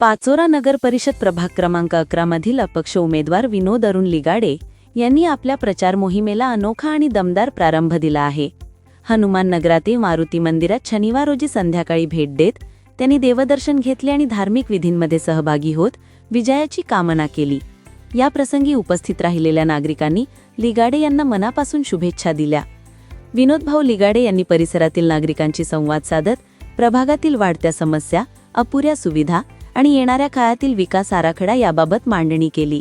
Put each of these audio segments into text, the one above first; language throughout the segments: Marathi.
पाचोरा नगर परिषद प्रभाग क्रमांक अकरा मधील अपक्ष उमेदवार विनोद अरुण लिगाडे यांनी आपल्या प्रचार मोहिमेला अनोखा आणि दमदार प्रारंभ दिला आहे. हनुमान नगरातील मारुती मंदिरात शनिवार रोजी संध्याकाळी भेट देत त्यांनी देवदर्शन घेतले आणि धार्मिक विधींमध्ये सहभागी होत विजयाची कामना केली. या प्रसंगी उपस्थित राहिलेल्या नागरिकांनी लिगाडे यांना मनापासून शुभेच्छा दिल्या. विनोद भाऊ लिगाडे यांनी परिसरातील नागरिकांशी संवाद साधत प्रभागातील वाढत्या समस्या अपुऱ्या सुविधा आणि येणाऱ्या काळातील विकास आराखडा याबाबत मांडणी केली.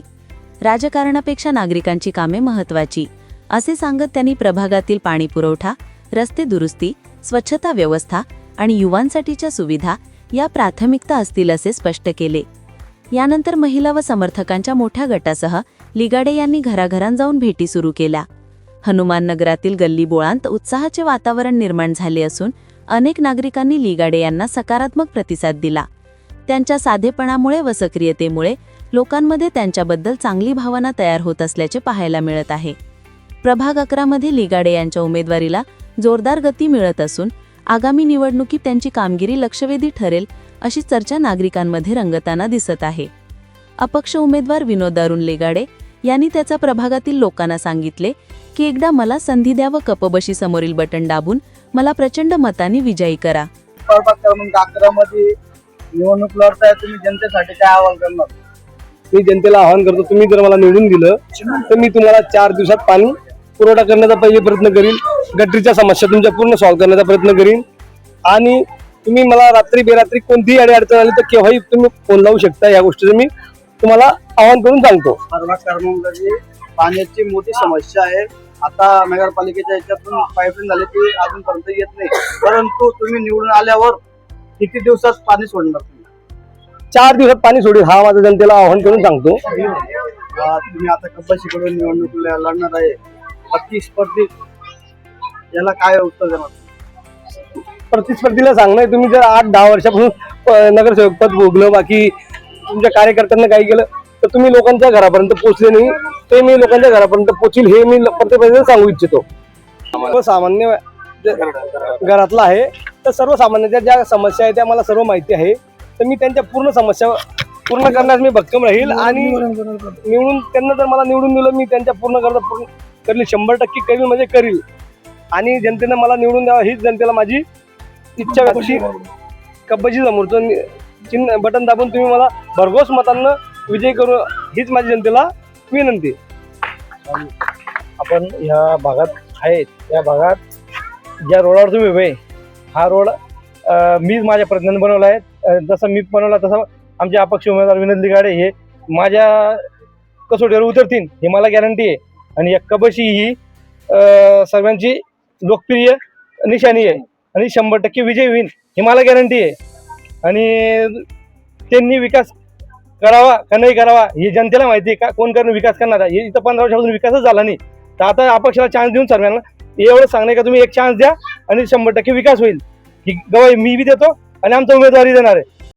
राजकारणापेक्षा नागरिकांची कामे महत्वाची असे सांगत त्यांनी प्रभागातील पाणी पुरवठा रस्ते दुरुस्ती स्वच्छता व्यवस्था आणि युवांसाठीच्या सुविधा या प्राथमिकता असतील असे स्पष्ट केले. यानंतर महिला व समर्थकांच्या मोठ्या गटासह लिगाडे यांनी घराघरांत जाऊन भेटी सुरू केल्या. हनुमान नगरातील गल्ली बोळांत उत्साहाचे वातावरण निर्माण झाले असून अनेक नागरिकांनी लिगाडे यांना सकारात्मक प्रतिसाद दिला. त्यांच्या साधेपणामुळे व सक्रियतेमुळे लोकांमध्ये त्यांच्याबद्दल चांगली भावना तयार होत असल्याचे पाहायला मिळत आहे. प्रभाग अकरामध्ये लिगाडे यांच्या उमेदवारीला जोरदार गती मिळत असून आगामी निवडणुकीत त्यांची कामगिरी लक्षवेधी ठरेल अशी चर्चा नागरिकांमध्ये रंगताना दिसत आहे. अपक्ष उमेदवार विनोद अरुण लेगाडे यांनी त्याचा प्रभागातील लोकांना सांगितले की एकदा मला संधी द्या व कपबशी समोरील बटन दाबून मला प्रचंड मताने विजयी करा. निवडणूक लढताय तुम्ही जनतेसाठी काय आवाहन करणार? मी जनतेला आवाहन करतो तुम्ही जर मला निवडून दिलं तर मी तुम्हाला चार दिवसात पाणी पुरवठा करण्याचा पहिले प्रयत्न करीन. गटरीच्या समस्या तुमच्या पूर्ण सॉल्व्ह करण्याचा प्रयत्न करीन. आणि तुम्ही मला रात्री बेरात्री कोणतीही अडी अडचण आली तर केव्हाही तुम्ही फोन लावू शकता या गोष्टीचं मी तुम्हाला आवाहन करून सांगतो. पाण्याची मोठी समस्या आहे. आता नगरपालिकेच्या याच्यातून पाईपलाईन झाली ती अजूनपर्यंत येत नाही. परंतु तुम्ही निवडून आल्यावर किती दिवसात पाणी सोडणार चार दिवसात पाणी सोडेल हा माझा जनतेला आवाहन करून सांगतो. आ, तुम्ही आता कब्बाशीकडून निवडणूक ल- लढणार आहे. प्रतिस्पर्धी याला काय उत्तर देणार? प्रतिस्पर्धीला सांगणं आहे, तुम्ही जर आठ दहा वर्षापासून नगरसेवक पद भोगलं बाकी तुमच्या कार्यकर्त्यांना काही केलं तर तुम्ही लोकांच्या घरापर्यंत पोहोचले नाही. ते मी लोकांच्या घरापर्यंत पोहोचील हे मी प्रत्येक सांगू इच्छितो. सर्वसामान्य जे घरातला आहे. तर सर्वसामान्यांच्या ज्या समस्या आहेत त्या मला सर्व माहिती आहे. तर मी त्यांच्या पूर्ण समस्या पूर्ण करण्यास मी भक्कम राहील आणि निवडून त्यांना जर मला निवडून दिलं मी त्यांच्या पूर्ण करता पूर्ण करील शंभर टक्के करील म्हणजे करील. आणि जनतेनं मला निवडून द्यावं हीच जनतेला माझी इच्छा व्यक्ती कब्बची समोरचं चिन्ह बटन दाबून तुम्ही मला भरघोस मतांना विजय करू हीच माझी जनतेला विनंती आपण ह्या भागात आहेत. या भागात ज्या रोडावर तुम्ही उभे हा रोड मीच माझ्या प्रयत्नाने बनवला आहे. जसं मी बनवला तसं आमचे अपक्ष उमेदवार विनोद लिगाडे हे माझ्या कसोटीवर उतरतील हे मला गॅरंटी आहे. आणि या कबशी ही सर्वांची लोकप्रिय निशाणी आहे. आणि शंभर टक्के विजय होईल हे मला गॅरंटी आहे. आणि त्यांनी विकास करावा का नाही करावा हे जनतेला माहिती आहे का? कोण करणं विकास करणार आहे? हे इथं पंधरा वर्षापासून विकासच झाला नाही. तर आता अपक्षाला चान्स देऊन सर्वांना एवढं सांगणे का? तुम्ही एक चान्स द्या आणि शंभर टक्के विकास होईल. ही गवाही मी बी देतो आणि आमचा उमेदवारी देणार आहे.